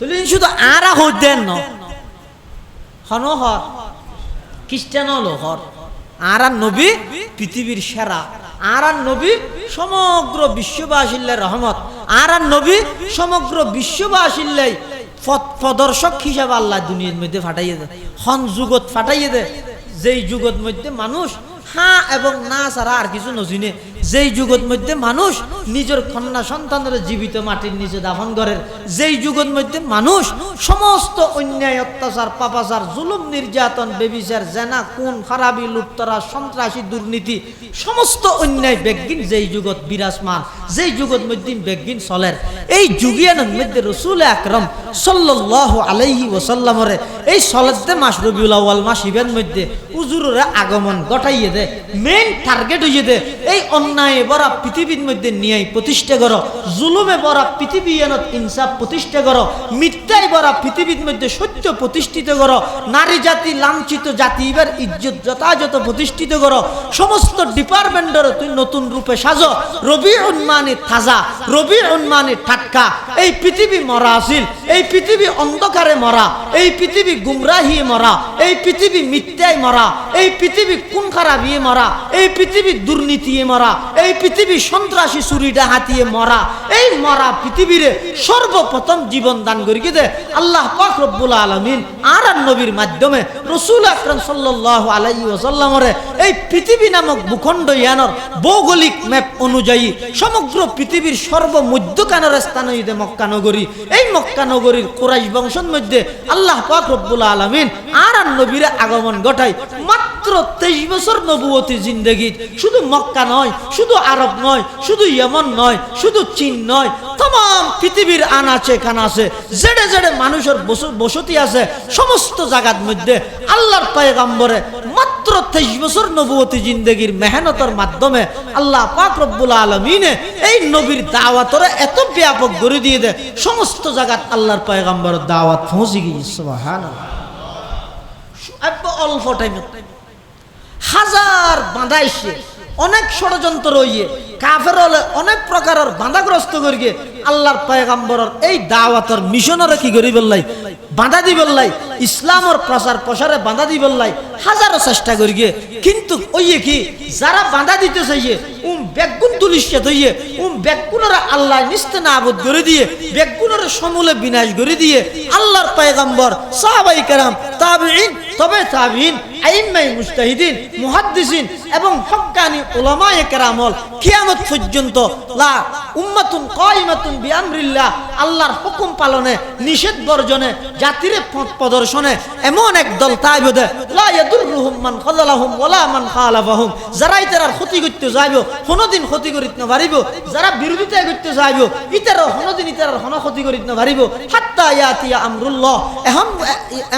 তুলি শুধু আরা হই দেন হন হর। খ্রিস্টান হলো হর। আর নবী পৃথিবীর সেরা। আর নবী সমগ্র রহমত। নবী সমগ্র প্রদর্শক হিসাবে আল্লাহ দুনিয়ার মধ্যে ফাটাইয়ে দেয়। হন যুগত ফাটাইয়ে দেয়। যেই যুগত মধ্যে মানুষ হ্যাঁ এবং না ছাড়া আর কিছু নজিনে যেই যুগত মধ্যে মানুষ নিজের কন্যা সন্তানের জীবিত মাটির নিচে দাফন করে, যেই যুগত মধ্যে মানুষ সমস্ত অন্যায়, অত্যাচার, পাপাচার, জুলুম, নির্যাতন, বেবিচার, জেনা, খুন, খারাপি লুপ্তরা সন্ত্রাসী, দুর্নীতি, সমস্ত অন্যায় বেগিন যেই যুগত বিরাজমান, যেই যুগত মধ্যে বেগিন চলের। এই যুগিয়ানের মধ্যে রসুল আকরম সাল্লাহ আলাইহি ওসাল্লামরে এই সলেদে মাস রবিউল আউয়াল মাস ইভেন মধ্যে উজুরের আগমন ঘটাইয়ে দে মেইন টার্গেট দে। এই অন্যায় বরা পৃথিবীর মধ্যে প্রতিষ্ঠা জুলুমে পৃথিবী এনত ইনসাফ প্রতিষ্ঠা মিথ্যায় বরা পৃথিবীর মধ্যে সত্য প্রতিষ্ঠিত নারী জাতি, লাঞ্ছিত জাতি, এবার ইজ্জত যথাযথ প্রতিষ্ঠিত সমস্ত ডিপার্টমেন্টের তুই নতুন রূপে সাজো। রবি উন্মানে তাজা রবি উন্মানে টাটকা। এই পৃথিবী মরা আসিল, এই পৃথিবী অন্ধকারে মরা। এই পৃথিবী গুমরাহি মরা, এই পৃথিবী মিথ্যায় মরা। এই পৃথিবী কোন খারাপিয়ে মরা, এই পৃথিবী দুর্নীতিয়ে মরা, এই পৃথিবী সন্ত্রাসী চুরি ডাহাতিয়ে মরা, এই মরা পৃথিবীরে সর্বপ্রথম জীবন দান করি দে? আল্লাহ পাক রব্বুল আলমিন আর আর নবীর মাধ্যমে রসুল আকরম সাল্লাহ আলাই ওসাল্লামরে এই পৃথিবী নামক ভূখণ্ড ইয়ানর ভৌগোলিক ম্যাপ অনুযায়ী সমগ্র পৃথিবীর সর্বমধ্যকানের স্থান হইতে মক্কা নগরী, এই মক্কা নগরীর কোরাইশ বংশের মধ্যে আল্লাহ পাক রব্বুল আলমিন আর আর নবীরে আগমন ঘটায় মাত্র তেইশ বছর নবুয়তী জিন্দগিত শুধু মক্কা নয়, শুধু আরব নয়, শুধু ইয়মন নয়, শুধু চীন নয় তমাম পৃথিবীর আনাচে কানাচে জেড়ে জেড়ে মানুষের বসতি আছে। সমস্ত জায়গার মধ্যে আল্লাহর পায়গাম্বরে মাত্র তেইশ বছর নবুয়তী জিন্দগির মেহনতের মাধ্যমে আল্লাহ পাক রব্বুল আলমিনে এই নবীর দাওয়াতরে এত ব্যাপক করে দিয়ে দেয়। সমস্ত জায়গাত আল্লাহর পায়গাম্বরের দাওয়াত। পৌঁছে গিয়েছে। অল্প টাইমে হাজার বাঁধাইছে অনেক ষড়যন্ত্র রইয়ে কাফের হলে অনেক প্রকারের বাঁধাগ্রস্ত করিয়ে আল্লাহর পয়গাম্বরের এই দাওয়াতর মিশনের কি করি বললাই? বাঁধা দি বললাই, ইসলামর প্রচার প্রসারে বাঁধা দি বললাই, হাজারো চেষ্টা করিয়ে। কিন্তু ওইয়ে কি, যারা বাঁধা দিতে চাইয়ে, উম বেগুন তুলিশে তৈয়ে উম বেগুনের আল্লাহ নিস্তে না আবদ করে দিয়ে, বেগুনের সমূলে বিনাশ করে দিয়ে, আল্লাহর পয়গাম্বর, সাহাবাই কারাম, তাবিঈন, তবে তাবিঈন আইম্মাই মুস্তাহিদিন মুহাদ্দিসিন এবং কিয়ামত পর্যন্ত লা উম্মাতুন বিআমরিল্লাহ, আল্লাহর হুকুম পালনে, নিষেধ বর্জনে, জাতিরে পথ প্রদর্শনে এমন এক দল তাইবদে লা ইয়াদুররুহুম মান ওয়ালা মান খালাফাহুম। যারাই তারার ক্ষতি করতে যাইব, কোনোদিন ক্ষতি করিতে না পারিব। যারা বিরোধিতা করতে যাইব, ইতারও কোনোদিন ইতার হন ক্ষতি করিতে না পারিব। হাত্তা ইয়াতিয়া আমরুল্লাহ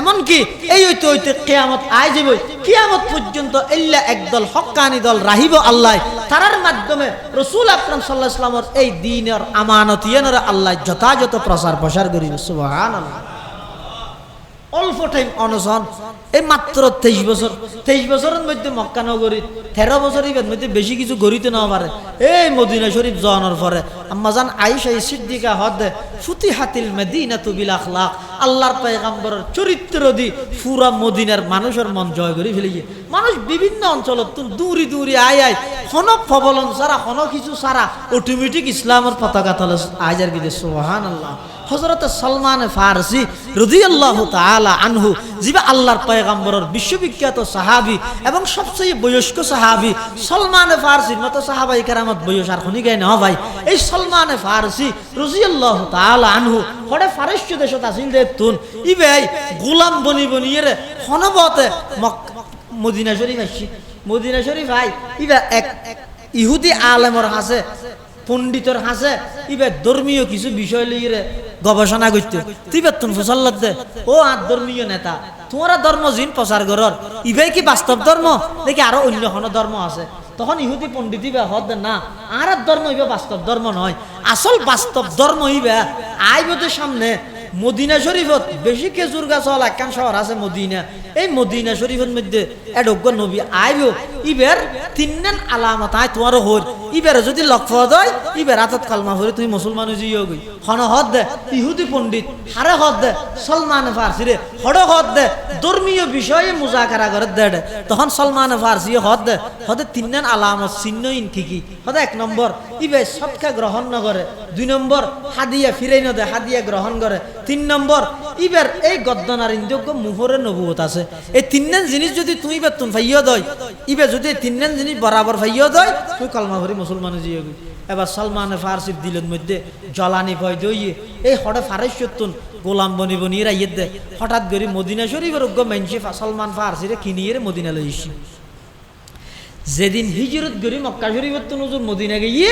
এমন কি এই হইতে হইতে কিয়ামত আই যাব কিয়ামত পর্যন্ত ইল্লা একদল হকানি দল রাহিব আল্লাহ। তারার মাধ্যমে রসুল আকরাম সাল্লাহ ইসলামর এই দিনের আমানত ইয়ানের আল্লাহ যথাযথ প্রচার প্রসার করিব। সুবহানাল্লাহ। অল্প টাইম অনশন। এই মাত্র তেইশ বছর। তেইশ বছরের মধ্যে মক্কা নগরী তেরো বছরের মধ্যে বেশি কিছু গড়িতে না পারে। এই মদিনা শরীফ জনের পরে আম্মাজান আইসা সিদ্দিকা হদে ফুতি হাতিল মেদিনা তুবিল আখলাক। আল্লাহর পায়গাম্বরের চরিত্র দি পুরা মদিনার মানুষের মন জয় করে ফেলিয়ে মানুষ বিভিন্ন অঞ্চলত দূরি দূরি আয় আয় হন ফবলন সারা হন কিছু সারা অটোমেটিক ইসলামের পতাকা তলে আজার গিয়ে সোহান আল্লাহ হজরত সলমান ফারসি রদিয়াল্লাহ তাআলা আনহু, যিবা আল্লাহর পয়গাম্বরের বিশ্ববিখ্যাত সাহাবী এবং সবচেয়ে বয়স্ক সাহাবী, সলমান ফারসির মতো সাহাবাই কেরামত বয়স আর শুনি গাই না ভাই। এই সলমান ফারসি রজিয়াল্লাহ তাআলা আনহু হরে ফারস্য দেশত আছিল দে তুন। ই ভাই, গোলাম বনি বনিয়ে হনবতে মদিনা শরীফ আসছি মদিনা শরীফ ভাই ইবা এক ইহুদি আলেমর হাসে পণ্ডিতর হাসে ইবার ধর্মীয় কিছু বিষয় লিয়ে গবেষণা করতে তুই তুমি ফসল্লত দে। ও আর ধর্মীয় নেতা। তোমারা ধর্ম জিন প্রচার করর ইবাই কি বাস্তব ধর্ম দেখি আরও অন্য কোনো ধর্ম আছে। তখন ইহুদি পণ্ডিত ইবা হদ না আর ধর্ম ইবা বাস্তব ধর্ম নয় আসল বাস্তব ধর্ম ইবা আইবদের সামনে মদিনা শরীফত, বেশি খেজুর গাছ হল একখান শহর আছে মদিনা। এই মদিনা শরীফের মধ্যে এডজ্ঞ নবী আইব, ইবের তিননান আলামত আয় তোমারও হর ইবের যদি লক্ষ্য হয় ইবের হাতত কালমা ভরে তুমি মুসলমান জিও গই। হন হদ দে, ইহুদি পণ্ডিত, হারে হদ দে, সলমান ফার্সি রে, হড হদ দে, ধর্মীয় বিষয়ে মুজাকারা করে দে। তখন সলমান ফার্সি হদ দে, হদে তিননান আলামত, চিহ্ন ইন কি কি? হদে এক নম্বর, ইবে সৎকা গ্রহণ ন করে দুই নম্বর, হাদিয়া ফিরাই ন দে, হাদিয়া গ্রহণ করে। তিন নম্বর ইবের এই গদ্দনার ইন্দ্যজ্ঞ মুহরে নবুয়ত আছে। এই তিননান জিনিস যদি তুমি বেতন ফাইয় দয় ইবে যদি এই তিননান জিনিস বরাবর ফাইয় দয় তুই কলমা ভরি মুসলমান জিয়ে গই। এবার সলমান ফার্সির দিলের মধ্যে জলানি ভয় দইয়ে, এই হঠাৎ ফারেশ্বতুন গোলাম বনি বনি রাইয়ের দে হঠাৎ করে মদিনা শরীফের অজ্ঞ মেনসি সলমান ফার্সিরে কিনিয়ে মদিনা লইছি। যেদিন হিজরত গরি মক্কা শরীফের তো নজর মদিনা গিয়ে,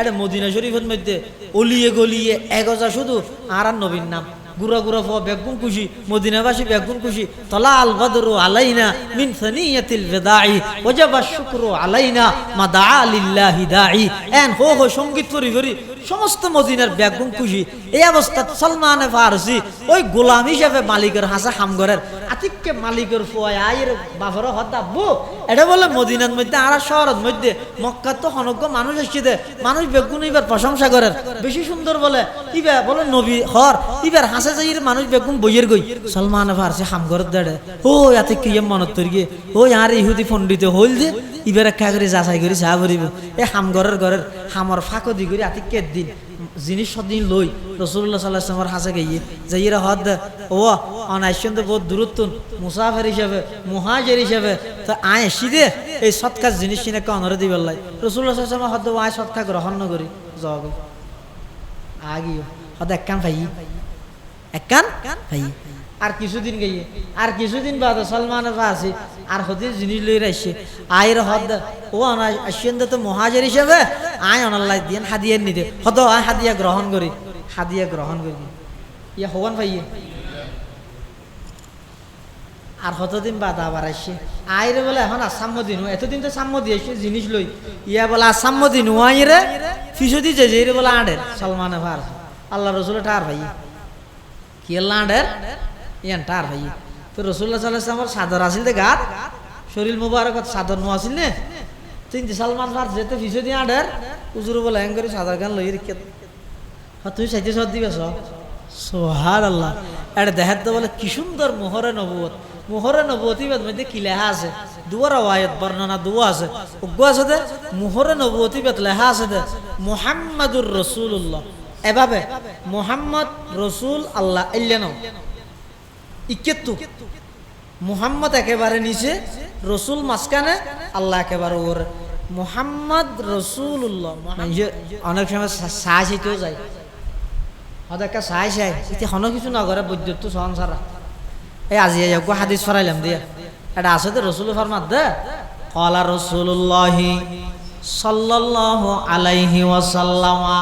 এটা মদিনা শরীফের মধ্যে অলিয়ে গলিয়ে এগজা শুধু আর নবীর নাম। গুড়া গুড়া ফ বেগুন খুশি মদিনাবাসী বেগুন খুশি তলা আল বদরু আলাইনা মিন সানিয়াতিল বিদাই ওয়াজাবা শুকরু আলাইনা মাদা লিল্লাহি দাই এন হো হো সংগীত পরি করি সমস্ত মদিনার বেগুন খুশি। এই অবস্থা সলমান ফারসি ওই গোলাম হিসাবে মালিকের হাসা হামগরের আতিককে মালিকের আয়ের বাফর হতাব্বু এটা বলে মদিনার মধ্যে আর শহরের মধ্যে মক্কা তো অনজ্ঞ মানুষ এসছে মানুষ বেগুন এবার প্রশংসা করেন। বেশি সুন্দর বলে, ইবা বলে নবী হর, ইবার হাসে যাই মানুষ বেগুন বইয়ের গই। সলমান ফারসি হামগরের দেড়ে, ও এত কি মনত তৈরি ও আর ইহুদি পণ্ডিত হইল যে ইবার একটা করে যাচাই করে চা ভরিব এ হামগরের ঘরের হামর ফাঁকো দি করে আতিকের দিন জিনিস সদিন লই রসুল্লাহ সাল্লাহ আসলামের হাসে গিয়ে যাইরা হদ ও অনাইশন তো বহুত দূরত্ব মুসাফের হিসাবে, মুহাজের হিসাবে, তো আয় সিদে এই সৎকার জিনিস কিনে অনরে দিবার লাই রসুল্লাহ সাল্লাহ হদ আয় সৎকার গ্রহণ ন করি জগ আগিও হদ এক কান ভাই এক কান ভাই আর কিছুদিন গিয়ে, আর কিছুদিন বাদ সলমানের পাশে আর হদিন জিনিস লই রাখছে আয়ের হদ, ও আসছেন তো মহাজের হিসাবে, আয় অনাল্লাই দিয়ে হাদিয়া নিদে। হদ, আয় হাদিয়া গ্রহণ করি, হাদিয়া গ্রহণ করি। ইয়া হবান ভাইয়ে। আর কতদিন বাদ আবার আসছে আইরে বলে, এখন আসাম্য দিন এতদিন তো সাম্য দিয়েছে জিনিস লই। ইয়া বলে আসাম্য দিন আইরে ফিসদি যে যে বলে আডের সলমানে ভার আল্লাহ রসুল ঠার ভাই কি আল্লাহ আডের? ইয়ান ঠার ভাই। তো রসুল্লাহ সাল্লাহ আমার সাদর আসিল দে গাত। শরীর মুবারকত সাদর নো আসিল নে। তিন সালমান ভার যেতে ফিসদি আডের, উজুর বলে হ্যাং করে সাদর গান লই রেখে হ্যাঁ তুই সাইতে সদ দিবে সোহার আল্লাহ এটা দেখার তো বলে কি সুন্দর মোহরে নবুয়ত। মোহরে নবতিবাদ মধ্যে কি লেখা আছে? দুয়ার আয়াত বর্ণনা দুয়া আছে। উগ্র আছে দে? মোহরে নবতিবাদ লেখা আছে দে। মোহাম্মদুর রসুল্লাহ এভাবে মোহাম্মদ, রসুল, আল্লাহ ইল্লান ইকেতু মোহাম্মদ একেবারে নিচে, রসুল মাঝখানে, আল্লাহ একেবারে ওর মোহাম্মদ রসুল্লাহ অনেক সময় সাহায্যতেও যায়। হয়তো একটা চাই চাই এতিয়া হনো কিছু নগরে বৈদ্যুৎ সহন সারা। এই আজি যাও হাদিস ফরাইলাম দিয়া। এটা আছে তো রসুল ফরমাত দে, কলা রসুল্লাহি সাল্লাল্লাহু আলাইহি ওয়াসাল্লামা,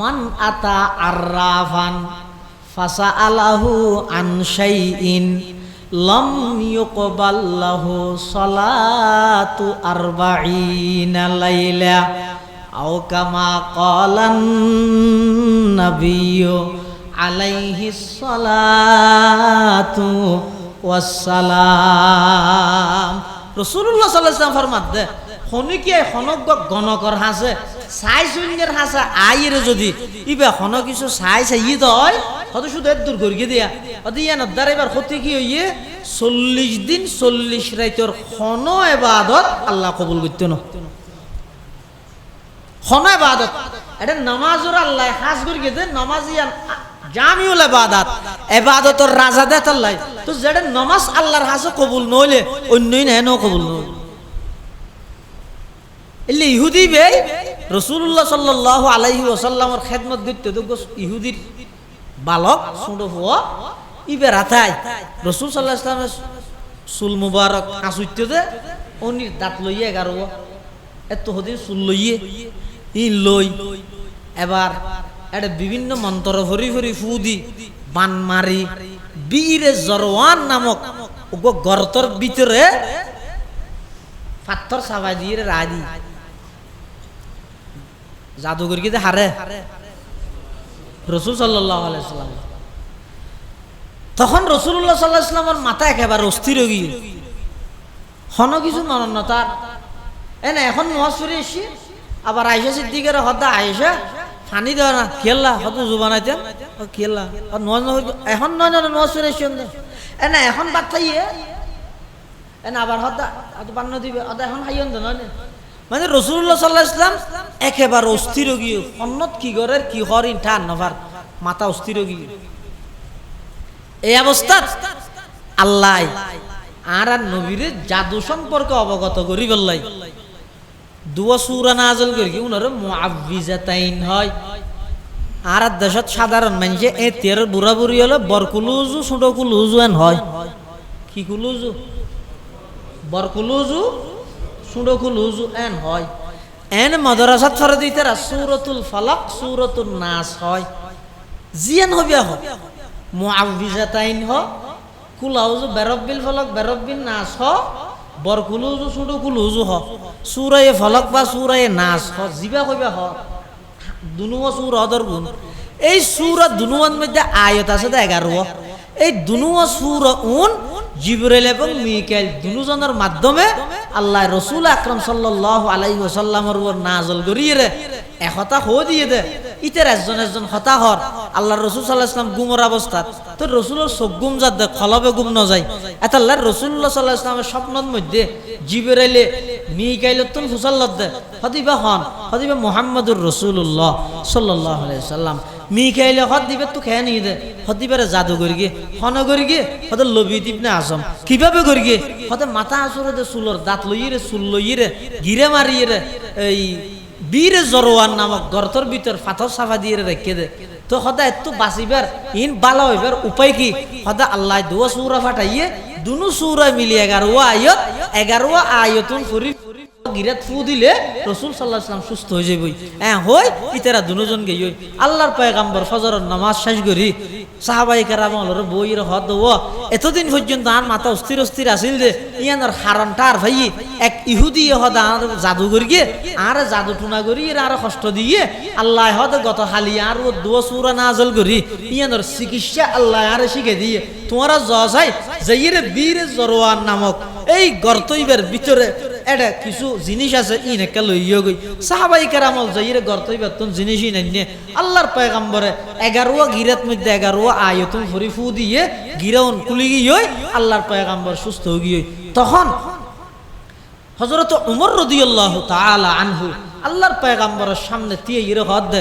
মান আতা আররাফান। ফাসা আলাহু আন শাইইন লম ইউকবাল লাহু সালাতু আরবাঈনা লাইলা আও কামা ক্বালান নবী আলাইহি সালাতু ওয়াসসালাম। রাসূলুল্লাহ সাল্লাল্লাহু আলাইহি ওয়াসাল্লাম ফরমাত দে হনক গণকর হাসে। সাই শূন্যের হাসা আইরে যদি, ইবে হন কিছু সাই সাই ই দয়, হয়তো শুধু এর দূর করিয়ে দিয়া। হয়তো ইয়া নদ্দার এবার ক্ষতি কি হইয়ে, চল্লিশ দিন চল্লিশ রাইতর হন এবাদত আল্লাহ কবুল করতে না। হন এবাদত। এটা নামাজর আল্লাহ হাজ করি গেছে নামাজ ইয়ান জামিউল এবাদাত, এবাদতর রাজা দেত আল্লাহ তো যেটা নামাজ আল্লাহর হাসে কবুল নইলে, অন্যই না হেন কবুল নইলে ইহুদি বে রসুল্লাহ সাল্লাহ আলাইহি ওসাল্লামর খেদমত করতে তো ইহুদির বালক ছোট হওয়া ইবে রাতাই রসুল সাল্লাহ ইসলামের চুল মুবারক দে, অনির দাঁত লইয়ে এগারো এত হদিন চুল লইয়ে, ই লই। এবার এটা বিভিন্ন মন্ত্র ভরি ভরি ফু দি বান মারি, বীরে জরওয়ান নামক গর্তর ভিতরে পাথর সাবাই দিয়ে রাজি। জাদুঘর কি হারে। রসুল সাল্লাম। তখন রসুল্লাহ সাল্লাহ ইসলামের মাথা একেবারে অস্থির গিয়ে হন কিছু নরন্ন তার। এ এখন ফিরে এসছি। আবার আয়সা সিদ্দিকের হদা আয়সা ফানি দেওয়া না খেললা হত খেললা আর নোয়াজ নহই এখন নয় না নোয়াজ ফিরে এসছি এ এখন বাদ থাইয়ে। এ না, আবার হদা বান্ন দিবে, হদা এখন দেন নয়? মানে রসুল্লাহ সাল্লাহ ইসলাম একেবারে অস্থির গিয়ে কি করে কি হরিন ঠান নভার। মাথা অস্থির এই অবস্থা আল্লাহ আর আর নবীরে জাদু সম্পর্কে অবগত করি বললাই। দুয়া সুরা নাজল করি কি উনার মুআব্বিজাতাইন হয়। আর আর দেশত সাধারণ মানুষে এ তের বুড়া বুড়ি হলে বরকুলুজু ছোট কুলুজু এন হয়। কি কুলুজু বরকুলুজু ছোট কুলুজু এন হয়। এন মাদ্রাসাত ফরে দিতে সুরতুল ফালাক সুরতুল নাস হয়। জিয়ান হবে হোক মুআব্বিজাতাইন হ। কুলাউজু বেরব্বিল ফলক, বেরব্বিল নাস হ। বরকুলুজু কুলুজু হ। সুরায়ে ফলক বা সুরায়ে নাস হ। জিবা কইবা হ। দুনুয়া সুর অদর গুণ এই সুরা দুনুয়ার মধ্যে আয়ত আছে তো এগারো এই দুনুয়া সুর উন জিবরাইল এবং মিকাইল দুজনের মাধ্যমে আল্লাহ রসুল আকরম সাল্লাল্লাহু আলাইহি ওয়াসাল্লামের উপর নাজল করিয়ে রে একতা হো দিয়ে দে। ইতের একজন একজন হতা হর। আল্লাহ রসুল সাল্লাহ ইসলাম গুমর অবস্থাত। তো রসুলের চোখ গুম যাত দে, খলবে গুম ন যায়। এটা আল্লাহ রসুল্লাহ সাল্লাহ ইসলামের স্বপ্নের মধ্যে জিবেরাইলে মিকাইলত তুন ফুসাল্লত দে। হদিবা হন হদিবা মোহাম্মদুর রসুল্লাহ সাল্লাহ সাল্লাম মিকাইলে হদ দিবে তো খেয়ে নিয়ে দে। হদিবারে জাদু করি গিয়ে হন করি গিয়ে হতে লবি দিবনে আসম কীভাবে করি গিয়ে হতে মাথা আসরে দে চুলর দাঁত লইয়ে রে, চুল লইয়ে রে গিরে মারিয়ে এই বীর জরোয়ান নামক গর্তর ভিতর পাথর সাফা দিয়ে রেখে দে। তো সদায় এত বাঁচিবার, ইন বালা হইবার উপায় কি? সদা আল্লাহ দুয়া সুরা ফাটাইয়ে, দুনু সুরা মিলি এগারো আয়ত এগারো আয়তুন ফুরি গিরাত ফু দিলে রসুল সাল্লাহ সুস্থ হয়ে যাবই হ্যাঁ হই, ইতারা দুজন গেই আল্লাহর পয়গাম্বর ফজরের নামাজ শেষ করি। সাহাবাই কারাম হলর বইয়ের হদ ও। এতদিন পর্যন্ত মাথা অস্থির অস্থির আছিল যে ইয়ানোর হারনটা আর ভাই, এক ইহুদি হদ আর জাদু করি গিয়ে, আর জাদু টুনা করি আর কষ্ট দিয়ে আল্লাহ হদ গত হালি আর ও দুয়া সুরা নাজল করি। ইয়ানোর চিকিৎসা আল্লাহ আর শিখে দিয়ে, তোমারা জজ হয় যাইয়ের বীর জরোয়ান নামক, এই গর্তইবের ভিতরে এটা কিছু জিনিস আছে ই নেকা লইয়া গই সাহাবাই কেরামল যাইরে গর্তই বেতন জিনিসই নাইনে আল্লাহর পয়গাম্বরে এগারো গিরাত মধ্যে এগারো আয়তন ভরি ফু দিয়ে গিরাউন কুলি গিয়ে আল্লাহর পয়গাম্বর সুস্থ হয়ে গিয়ে তখন হজরত উমর রদিয়াল্লাহু তাআলা আনহু আল্লাহর পয়গাম্বরের সামনে দিয়ে ইরে হদ দে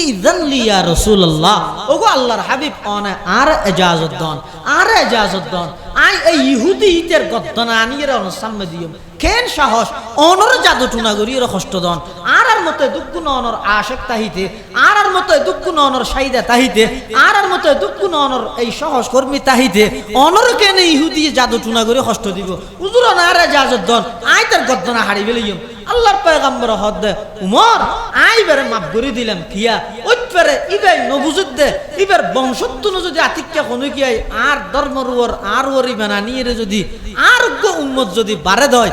ইদান লিয়া রাসূলুল্লাহ। ওগো আল্লাহর হাবিব অনে, আর ইজাজত দন, আর ইজাজত দন আই এই ইহুদি ইতের গদ্দনা আনিয়ে সামনে দিও কেন সাহস? অনর জাদু টুনা করি এর কষ্ট দন আর আর মতো দুঃখ অনর আশেক তাহিতে আর আর মতো দুঃখ অনর সাইদা তাহিতে আর আর মতো দুঃখ অনর এই সহজ কর্মী তাহিতে। অনর কেন ইহুদি জাদু টুনা করে কষ্ট দিব? উজুর না আর ইজাজত দন আই তার গদ্দনা হারি বেলিয়ম আল্লাহর পয়গাম্বর হদ, উমর আই বেরে মাপ করে দিলাম কিয়া ওইবারে ইবাই নবুজুদ দে ইবার বংশত্ব যদি আতিক্যা কোনো কিয়াই আর ধর্মর ওর আর ওর ইবানা নিয়ে যদি, আরোগ্য উম্মত যদি বাড়ে দয়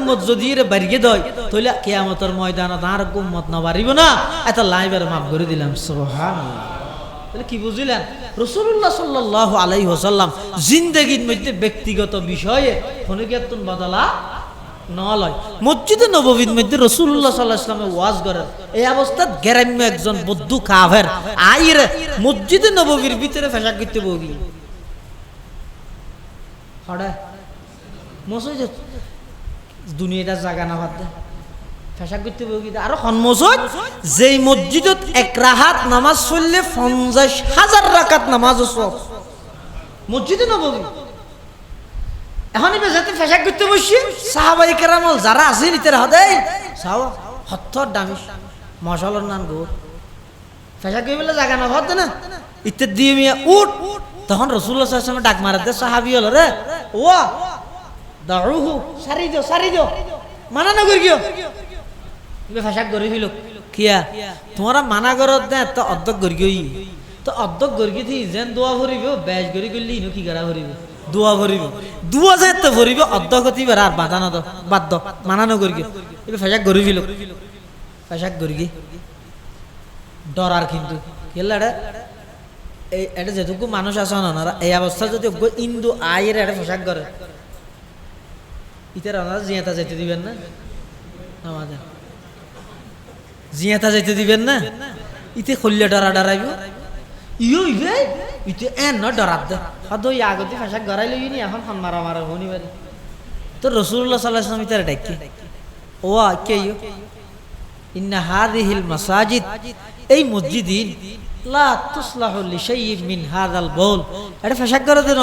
উম্মত যদি এর বাড়িয়ে দয়, তাহলে কেয়ামতের ময়দানত আরোগ্য উম্মত না বাড়িব না। এত লাইবার মাপ করে দিলাম সোহান তাহলে কি বুঝলেন? রসুল্লাহ সাল্লাহ আলাই হোসাল্লাম জিন্দগির মধ্যে ব্যক্তিগত বিষয়ে কি একটু বদলা মসজিদে নববীর মধ্যে রসুল্লাহ ওয়াজ করেন। এই অবস্থাত গ্রাম্য একজন বদ্ধু কাভের আইর মসজিদে নববীর ভিতরে ফেসা করতে বগি। হড়া মসজিদ দুনিয়াটা জাগা না বাদ ফেসা করতে বগি আর সন্মসত যেই মসজিদত এক রাহাত নামাজ চললে পঞ্চাশ হাজার রাকাত নামাজ সব। মসজিদে নববী এখন এবার যাতে ফেসাক করতে বসছি। সাহাবাই কেরামল যারা আছে নিতে হদে সাহা হত্তর দামি মশালার নাম গো। ফেসাক করে বলে জাগা না ভাত না। ইত্যাদি দিয়ে উঠ। তখন রসুল্লাহ ডাক মারাতে সাহাবি হলো রে। ও দারুহু সারি দিও সারি দিও। মানা না করি গিয়ে ফেসাক করে ফিল। কিয়া? তোমারা মানা করত দে তো অর্ধক করি গই। তো অর্ধক করি থি যেন দোয়া ভরিব করি করলি ইনো কি করা ভরিব? দোয়া ভরিব। দুয়া যে তো ভরিব অর্ধগতি বেড়া আর বাধা না দো বাদ দ। মানানো করি এবার ফেসাক গরি ফিল। ফেসাক গরি ডরার কিন্তু। কেলাড়ে এই এটা যেটুকু মানুষ না ওনারা এই অবস্থা যদি ইন্দু আয়ের এটা পোশাক করে। ইতার ওনারা জিয়াতা যেতে দিবেন না? আমাদের জিয়াতা যেতে দিবেন না? ইতে খল্লে ডরা ডরাইব। ইয়ো ইবে ইতে এন ন ডরাত দে। হদ ওই আগতে পোশাক গড়াই লই নি এখন খান মারা মারা হনি বারে তো রসুল্লাহ সাল্লাহ আসলাম ইতার ডাকি ও কে ইয়ো? ইন্না হাদিহিল মাসাজিদ। এই মসজিদিন লা তুসলাহু লিশাইইন মিন হাদাল বাউল। এটা ফাশাক করে দেন।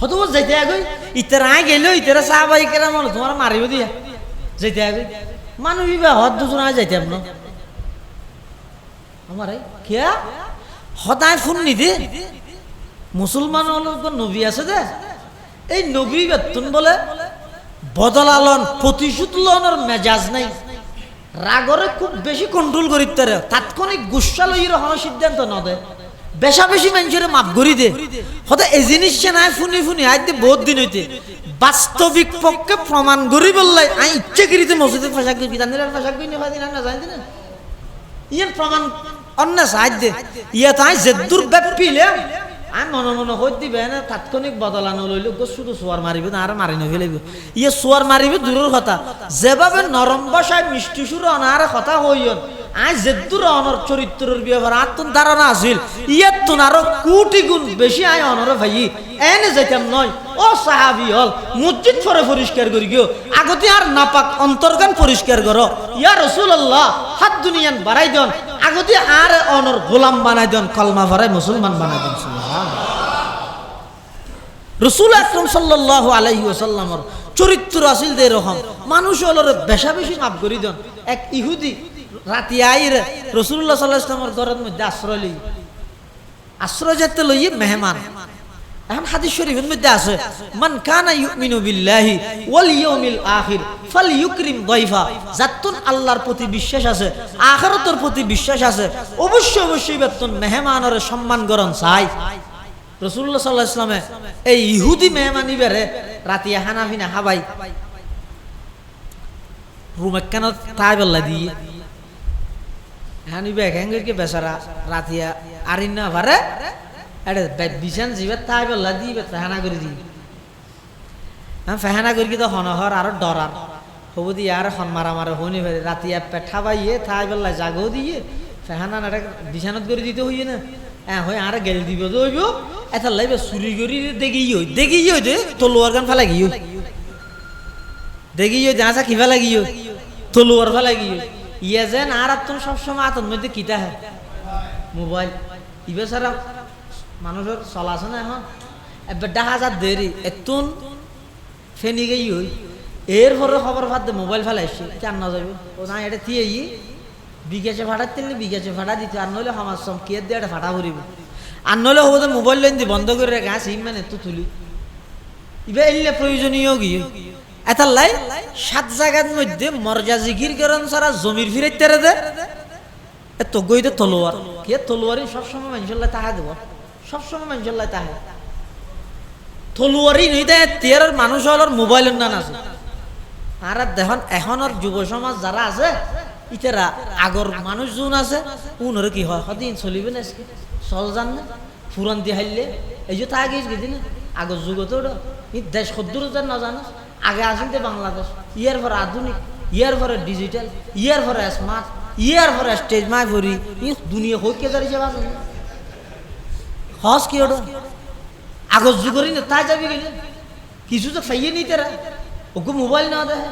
হতো যাইতে ইতারা আই গেল ইতারা চা বাই কেরা মনে তোমার মারিব দিয়া। যাইতে আগই মানুষ ইবে হদ দুজন আই যাইতাম না। আমার কিয়া? হদায় ফোন নিদে মুসলমান নবী আছে দে এই নবী বেতন বলে বদলালন প্রতিশোধ লনের মেজাজ নাই। রাগরে খুব বেশি কন্ট্রোল করি তারে তাৎক্ষণিক গুসা লই রহন সিদ্ধান্ত ন দে বেশা বেশি মানুষের মাপ করি দে। হতে এই জিনিস নাই, ফুনি ফুনি, আজ বহুত দিন হইতে। বাস্তবিক পক্ষে প্রমাণ করি বললাই, আই ইচ্ছে করিতে মসজিদে ফাঁসাক করি জানি ফাঁসাক দিবি না জানি না। ইয়ান প্রমাণ অন্য সাহায্য ইয়া তাই জেদ্দুর ব্যাপিলে আমি মনে মনে হই দিবে না, তাৎক্ষণিক বদলানো লইলে শুধু সোয়ার মারিবে না, আর মারি নফেলিব ইয়ে সোয়ার মারিবে দূরের কথা, যেভাবে নরম বসায় মিষ্টি সুর অনার কথা হইয়ন জেদ্দুর অনর চরিত্রের আর তোর ধারণা তোন আরও গুণ বেশি আয় অনর ভাই। এনে যাইতাম নয়, ও সাহাবি হল, মসজিদ ফরে পরিষ্কার করি গিয়ে, আগতে আর নাপাক অন্তর্গান পরিষ্কার করো। ইয়া রসুল্লাহ হাত দুনিয়ান বাড়াই দেন আগতে আর অনর গোলাম বানাই দেন কলমা ভরাই মুসলমান বানাই দেন রসুল আকরম চরিত্র আসিল দে মানুষ হলরে মাপ করি এক ইহুদি রাতি আইরে মধ্যে আশ্রয় লই আশ্রয় মেহমান। এখন হাদিস শরীফের মধ্যে আছে, মান কানা ইউমিনু বিল্লাহি ওয়াল ইয়াউমিল আখির দাইফা। আল্লাহর প্রতি বিশ্বাস আছে, আখিরাতের প্রতি বিশ্বাস আছে। অবশ্যই অবশ্যই বেতন মেহমানের সম্মান করন চাই রসুল্লাহ সাল্লাহ ইসলামে এই ইহুদি মেহমানি বেড়ে রাতি হানাফি না হাবাই। রুমে কেন তাই বেলা দিয়ে হানিবে এখানকে বেচারা রাতিয়া আরিন না পারে এটা বিছান যাবে তাই বেলা দিবে ফেহানা করে দিই হ্যাঁ ফেহানা করি তো হনহর আর ডরার। হবু দিয়ে আর হন মারা মারা হনি ফেরে রাতি পেঠা বাইয়ে তাই বেলা জাগো দিয়ে ফেহানা বিছানত করে দিতে হইয়ে না। হ্যাঁ হয় আর গেল দিব তো হইব এটা লাইবে চুরি করি দেখি হই দেখি হই দে তলোয়ার গান ফেলা গিয়ে। দেখি হই দেখা কি ফেলা গিয়ে? তলোয়ার ফেলা গিয়ে। ইয়ে যেন আর তুমি সবসময় আতর মধ্যে কিতা হ্যাঁ মোবাইল। ইবে সারা মানুষের চলাছে না এখন। এবার দেখা যা দেরি। এতুন ফেনি গেই হই। এর পরে খবর ফাঁদ মোবাইল ফেলাইছে। কেন না যাবে ও না, এটা ই। বিকাশে ভাড়া তিনলে বিকাশে ভাড়া দিতে, আর নইলে সমাজ সম কে দিয়ে ভাড়া ভরিব? আর নইলে হব তো মোবাইল লাইন দিয়ে বন্ধ করে রেখে আসি মানে তো তুলি। ইবে এলে প্রয়োজনীয় গিয়ে এটা লাই সাত জায়গার মধ্যে মর্যা জিগির করন সারা জমির ফিরাইতে দে। এ তো গইতে তলোয়ার। কে তলোয়ারই সবসময় মানুষের তাহা দেব। সবসময় মানুষের তাহা। তলোয়ারই নই দেয় তের মানুষ হলোর মোবাইলের নান আছে। আর দেখুন এখনের যুব সমাজ যারা আছে ইতারা আগর মানুষ যোন আছে, উনরে কি হয়? সদিন চলিবে না চল জান না। ফুরন দিয়ে হাইলে, এই যে তা গেছি না? আগর যুগত ই দেশ সদ্দুর না জানো? আগে আসেন যে বাংলাদেশ। ইয়ার পরে আধুনিক, ইয়ার পরে ডিজিটাল, ইয়ার পরে স্মার্ট, ইয়ার পরে স্টেজ মাই ভরি। ই দুনিয়া হই কে দাঁড়িয়ে যাবা হস কি ওটা? আগর যুগরই না তাই যাবি গেলে কিছু তো খাইয়ে নিতে রা ওকে মোবাইল না দেয়।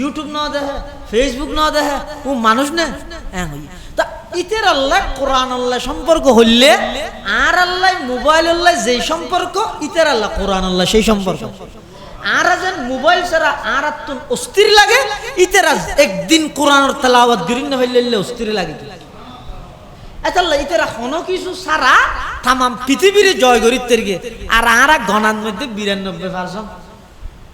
ইউটিউব না দেখে ফেসবুক না দেখে, ও মানুষ না? হ্যাঁ তা ইতের আল্লাহ, কোরআন আল্লাহ সম্পর্ক হইলে, আর আল্লাহ মোবাইল আল্লাহ যেই সম্পর্ক, ইতের আল্লাহ কোরআন আল্লাহ সেই সম্পর্ক। আর যেন মোবাইল ছাড়া আর আত্মন অস্থির লাগে, ইতেরা একদিন কোরআনের তেলাওয়াত গরিন না হইলে অস্থির লাগে এটা ইতারা হনো কিছু সারা তামাম পৃথিবীর জয় করিতে গিয়ে আর আরা গণার মধ্যে বিরানব্বই পার্সেন্ট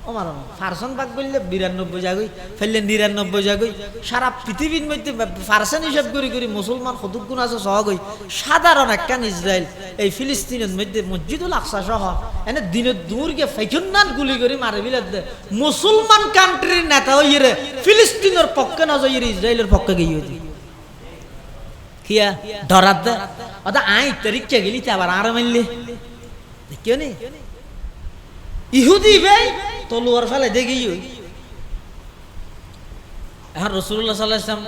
ও মারো ফারসন বাক বললে বিরানব্বই জাগই ফেললে নিরানব্বই জাগই। সারা পৃথিবীর মধ্যে ফারসন হিসাব করি করি মুসলমান কতক গুণ আছে সহগই সাধারণ একখান ইসরায়েল, এই ফিলিস্তিনের মধ্যে মসজিদুল আকসা সহ, এনে দিনের দূরকে ফেকুন্নান গুলি করে মারে বিলাত মুসলমান কান্ট্রির নেতা হইয়ে রে ফিলিস্তিনের পক্ষে না ইসরায়েলের পক্ষে গিয়ে দি কিয়া? ডরাত দে। অদা আই তারিখে গেলি আবার আর মারলে দেখিও নি? ইহুদি ভাই, তলোয়ার ফেলে দেখি এখন রসুল্লাহ সাল্লাহ ইসলাম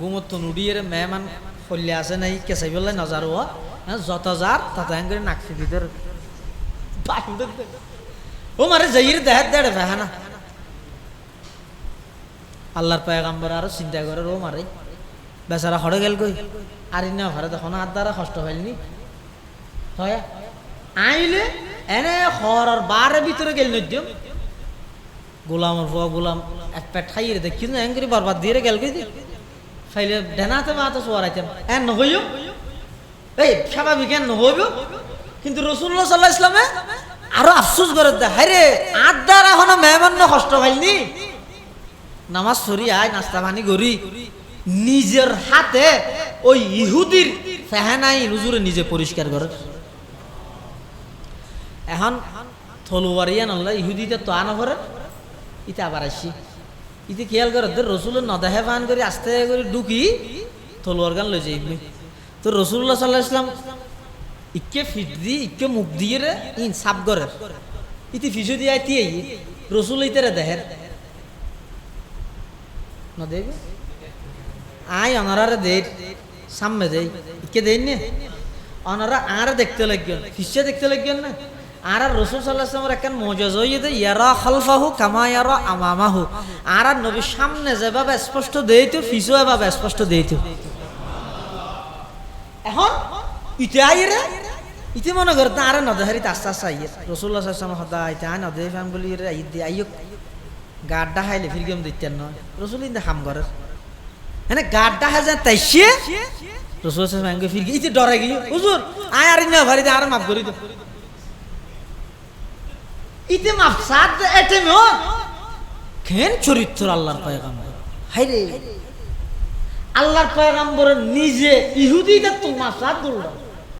গুমত নুডিয়ে মেহমান ফল্লে আছে নাই, কেঁচাই পেলাই নজার হওয়া যত যার, তাতে করে নাকছি দিতে ও মারে দেহাত দেড়ে ফেহানা আল্লাহর পায়গাম্বর আরও চিন্তা করে, ও মারে, বেচারা হড়ে গেল কই? আর ঘরে দেখো না আর দ্বারা কষ্ট হয়নি হয়। আইলে এনে হরর বারের ভিতরে গেল নদ্যম গোলামর ফুয়া গোলাম, এক পেট খাইয়ে দেখ কিন্তু এঙ্গরি বরবাদ দিয়ে গেল কই ফাইলে ডেনাতে মাতে সোয়ারাইতাম এন নহইও এই স্বাভাবিক এন নহইব কিন্তু রসুল্লাহ সাল্লাহ ইসলামে আরও আফসোস করে দে হাইরে আর দ্বারা এখনও মেহমান কষ্ট পাইনি নামাজ সরি আয়, নাস্তা পানি করি নিজের হাতে, ওই ইহুদির ফেহানাই নুজুরে নিজে পরিষ্কার করে এখন থলুয়ারিয়া নল্লা ইহুদিতে তো আনা করে, ইতে আবার আসি। ইতে খেয়াল করে? তোর রসুল নদাহে পান করে, আস্তে করে ঢুকি, থলুয়ার গান লই যাই তো রসুল্লাহ সাল্লাহ ইসলাম ইকে ফিট দি, ইকে মুখ দিয়ে রে, ইন সাপ করে। ইতি ফিসু দিয়ে আইতি এই রসুল ইতে রে দেহের আই অনারারে দে সামনে দেই। ইকে দেই নে? অনারা আর দেখতে লাগবেন ফিসে দেখতে লাগবেন না? আর আর রসুল সাল্লাহ আসলামের একখান মজজ যে ইয়ারা খালফাহু কামা ইয়ারা আমামাহু। আর আর নবীর সামনে যেভাবে স্পষ্ট দেইতো ফিসও এভাবে স্পষ্ট দেইতো। এখন ইতে আইরে, ইতে মনে করে আর নদেহারিতে আস্তে আস্তে আইয়ে। রসুল্লাহ সাল্লাম হদা আইতে আয় নদে ফাম বলি রে আই দি আইয়ক গাড্ডা হাইলে ফিরগম দিতেন নয় রসুল ইন্দে হাম করে। হ্যাঁ গাড্ডা যায় তাইছে রসুল সাল্লাম ফিরগে, ইতে ডরে গিয়ে, হুজুর, আয় আর না ভারি আর মাফ করি তো ইতে মাফসাদ এতে মেও কেন চরিত্র আল্লাহর পয়গাম্বর? হাইরে। আল্লাহর পয়গাম্বর নিজে ইহুদিটা তো মাফসাদ দৌড়